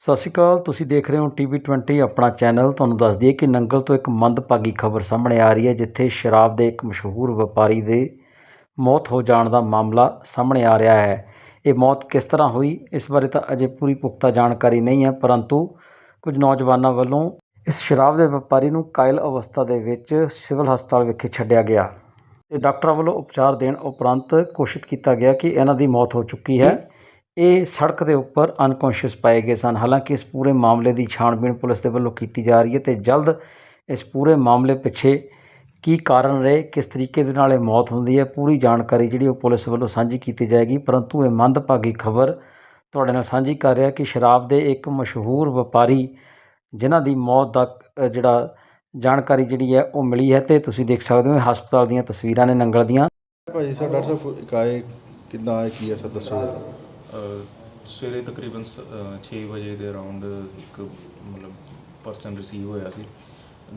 ਸਤਿ ਸ਼੍ਰੀ ਅਕਾਲ, ਤੁਸੀਂ ਦੇਖ ਰਹੇ ਹੋ ਟੀਵੀ 20 ਆਪਣਾ ਚੈਨਲ ਤੁਹਾਨੂੰ ਦੱਸ ਦਈਏ ਕਿ ਨੰਗਲ ਤੋਂ ਇੱਕ ਮੰਦਭਾਗੀ ਖਬਰ ਸਾਹਮਣੇ ਆ ਰਹੀ ਹੈ, ਜਿੱਥੇ ਸ਼ਰਾਬ ਦੇ ਇੱਕ ਮਸ਼ਹੂਰ ਵਪਾਰੀ ਦੇ ਮੌਤ ਹੋ ਜਾਣ ਦਾ ਮਾਮਲਾ ਸਾਹਮਣੇ ਆ ਰਿਹਾ ਹੈ। ਇਹ ਮੌਤ ਕਿਸ ਤਰ੍ਹਾਂ ਹੋਈ, ਇਸ ਬਾਰੇ ਤਾਂ ਅਜੇ ਪੂਰੀ ਪੁਖਤਾ ਜਾਣਕਾਰੀ ਨਹੀਂ ਹੈ, ਪਰੰਤੂ ਕੁਝ ਨੌਜਵਾਨਾਂ ਵੱਲੋਂ ਇਸ ਸ਼ਰਾਬ ਦੇ ਵਪਾਰੀ ਨੂੰ ਕਾਇਲ ਅਵਸਥਾ ਦੇ ਵਿੱਚ ਸਿਵਲ ਹਸਪਤਾਲ ਵਿਖੇ ਛੱਡਿਆ ਗਿਆ। ਤੇ ਡਾਕਟਰਾਂ ਵੱਲੋਂ ਉਪਚਾਰ ਦੇਣ ਉਪਰੰਤ ਘੋਸ਼ਿਤ ਕੀਤਾ ਗਿਆ ਕਿ ਇਹਨਾਂ ਦੀ ਮੌਤ ਹੋ ਚੁੱਕੀ ਹੈ। ਇਹ ਸੜਕ ਦੇ ਉੱਪਰ ਅਨਕੌਂਸ਼ੀਅਸ ਪਾਏ ਗਏ ਸਨ। ਹਾਲਾਂਕਿ ਇਸ ਪੂਰੇ ਮਾਮਲੇ ਦੀ ਛਾਣਬੀਣ ਪੁਲਿਸ ਦੇ ਵੱਲੋਂ ਕੀਤੀ ਜਾ ਰਹੀ ਹੈ ਤੇ ਜਲਦ ਇਸ ਪੂਰੇ ਮਾਮਲੇ ਪਿੱਛੇ ਕੀ ਕਾਰਨ ਰਹੇ, ਕਿਸ ਤਰੀਕੇ ਦੇ ਨਾਲ ਇਹ ਮੌਤ ਹੁੰਦੀ ਹੈ, ਪੂਰੀ ਜਾਣਕਾਰੀ ਜਿਹੜੀ ਉਹ ਪੁਲਿਸ ਵੱਲੋਂ ਸਾਂਝੀ ਕੀਤੀ ਜਾਏਗੀ। ਪਰੰਤੂ ਇਹ ਮੰਦਭਾਗੀ ਖਬਰ ਤੁਹਾਡੇ ਨਾਲ ਸਾਂਝੀ ਕਰ ਰਿਹਾ ਕਿ ਸ਼ਰਾਬ ਦੇ ਇੱਕ ਮਸ਼ਹੂਰ ਵਪਾਰੀ ਜਿਨ੍ਹਾਂ ਦੀ ਮੌਤ ਦਾ ਜਿਹੜਾ ਜਾਣਕਾਰੀ ਜਿਹੜੀ ਹੈ ਉਹ ਮਿਲੀ ਹੈ ਤੇ ਤੁਸੀਂ ਦੇਖ ਸਕਦੇ ਹੋ ਇਹ ਹਸਪਤਾਲ ਦੀਆਂ ਤਸਵੀਰਾਂ ਨੇ, ਨੰਗਲ ਦੀਆਂ। ਭਾਜੀ, ਸਰ, ਡਾਕਟਰ ਸਾਹਿਬ ਇਕਾਏ ਕਿੱਦਾਂ ਆਏ, ਕੀ ਹੈ, ਸਰ, ਦੱਸੋ ਸਵੇਰੇ ਤਕਰੀਬਨ 6 ਵਜੇ ਦੇ ਅਰਾਊਂਡ ਇੱਕ ਮਤਲਬ ਪਰਸਨ ਰਿਸੀਵ ਹੋਇਆ ਸੀ।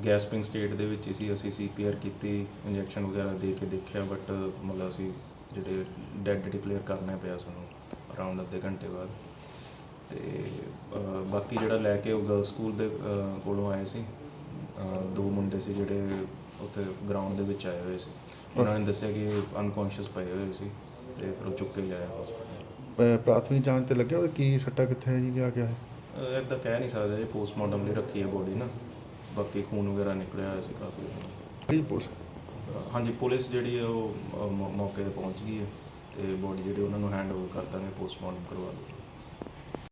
ਗੈਸਪਿੰਗ ਸਟੇਟ ਦੇ ਵਿੱਚ ਸੀ। ਅਸੀਂ ਸੀਪੀਆਰ ਕੀਤੀ ਇੰਜੈਕਸ਼ਨ ਵਗੈਰਾ ਦੇ ਕੇ ਦੇਖਿਆ ਬਟ ਮਤਲਬ ਅਸੀਂ ਜਿਹੜੇ ਡੈਡ ਡਿਕਲੇਅਰ ਕਰਨਾ ਪਿਆ ਸਾਨੂੰ ਅਰਾਊਂਡ ਅੱਧੇ ਘੰਟੇ ਬਾਅਦ। ਤੇ ਅਹ ਬਾਕੀ ਜਿਹੜਾ ਲੈ ਕੇ ਉਹ ਗਰਲ ਸਕੂਲ ਦੇ ਕੋਲੋਂ ਆਏ ਸੀ। ਦੋ ਮੁੰਡੇ ਸੀ ਜਿਹੜੇ ਉੱਥੇ ਗਰਾਊਂਡ ਦੇ ਵਿੱਚ ਆਏ ਹੋਏ ਸੀ। ਉਹਨਾਂ ਨੇ ਦੱਸਿਆ ਕਿ ਅਨਕੌਂਸ਼ੀਅਸ ਪਏ ਹੋਏ ਸੀ। ਤੇ ਫਿਰ ਉਹ ਚੁੱਕ ਕੇ ਲਿਆਇਆ ਹਸਪੀਟਲ ਅਹ ਪ੍ਰਾਥਮਿਕ ਜਾਂਚ ਤੇ ਲੱਗਿਆ ਕੀ ਸੱਟਾ ਕਿੱਥੇ ਹੈ ਜੀ ਕਿਆ ਕਿਆ ਹੈ? ਇਦਾਂ ਕਹਿ ਨਹੀਂ ਸਕਦੇ ਜੀ ਪੋਸਟਮਾਰਟਮ ਲਈ ਰੱਖੀ ਹੈ ਬੋਡੀ ਨਾ। ਬਾਕੀ ਖੂਨ ਵਗੈਰਾ ਨਿਕਲਿਆ ਹੋਇਆ ਸੀ ਕਾਫੀ। ਕੀ ਪੁਲਿਸ? ਅਹ ਹਾਂਜੀ ਪੁਲਿਸ ਜਿਹੜੀ ਹੈ ਉਹ ਅਹ, ਮੌ- ਮੌਕੇ ਤੇ ਪਹੁੰਚ ਗਈ ਹੈ ਤੇ ਬੋਡੀ ਜਿਹੜੀ ਉਹਨਾਂ ਨੂੰ ਹੈਂਡ ਓਵਰ ਕਰ ਦਾਂਗੇ ਪੋਸਟਮਾਰਟਮ ਕਰਵਾ ਲਓ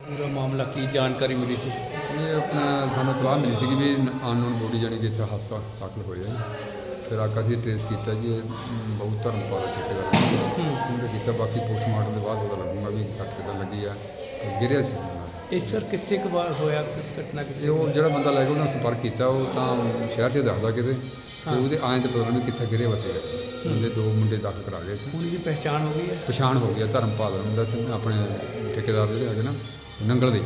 ਪੂਰਾ ਮਾਮਲਾ ਕੀ ਜਾਣਕਾਰੀ ਮਿਲੀ ਸੀ? ਇਹ ਆਪਣਾ ਸਾਨੂੰ ਸਲਾਹ ਮਿਲੀ ਸੀ ਕਿ ਵੀ ਅਨਨੋਨ ਬੋਡੀ ਜਾਣੀ ਕਿ ਇੱਥੇ ਹਾਦਸਾ ਦਾਖਲ ਹੋਇਆ ਜੀ ਫਿਰ ਆਕਾ ਜੀ ਟ੍ਰੇਸ ਕੀਤਾ ਜੀ ਇਹ ਮ, ਬਹੁਤ ਧਰਮਪਾਲ ਠੇਕੇਦਾਰ ਉਹਨੇ ਕੀਤਾ। ਬਾਕੀ ਪੋਸਟਮਾਰਟਮ ਦੇ ਬਾਅਦ ਪਤਾ ਲੱਗੂਗਾ ਵੀ ਸੱਟ ਕਿੱਦਾਂ ਲੱਗੀ ਆ ਤੇ ਗਿਰਿਆ ਸੀ। ਇਸ ਸਰ ਕਿੱਥੇ ਕੁ ਵਾਰ ਹੋਇਆ ਕਿ ਘਟਨਾ ਕਿੱਥੇ ਉਹ ਜਿਹੜਾ ਬੰਦਾ ਲੈ ਗਿਆ ਉਹਨਾਂ ਸੰਪਰਕ ਕੀਤਾ ਉਹ ਤਾਂ ਸ਼ਹਿਰ 'ਚ ਦੱਸਦਾ ਕਿਤੇ ਤੇ ਉਹਦੇ ਆਏ ਤੇ ਪਤਾ ਨਹੀਂ ਕਿੱਥੇ ਗਿਰੇ ਵਸੇ ਉਹਦੇ ਦੋ ਮੁੰਡੇ ਦਾਖਲ ਕਰਾ ਗਏ ਸੀ। ਉਹਦੀ ਦੀ ਪਹਿਚਾਣ ਹੋ ਗਈ ਹੈ? ਪਛਾਣ ਹੋ ਗਿਆ ਧਰਮਪਾਲ ਹੁੰਦਾ ਤੇ ਆਪਣੇ ਠੇਕੇਦਾਰ ਜਿਹੜੇ ਹੈਗੇ ਨਾ ਨੰਗਲ ਦੇ।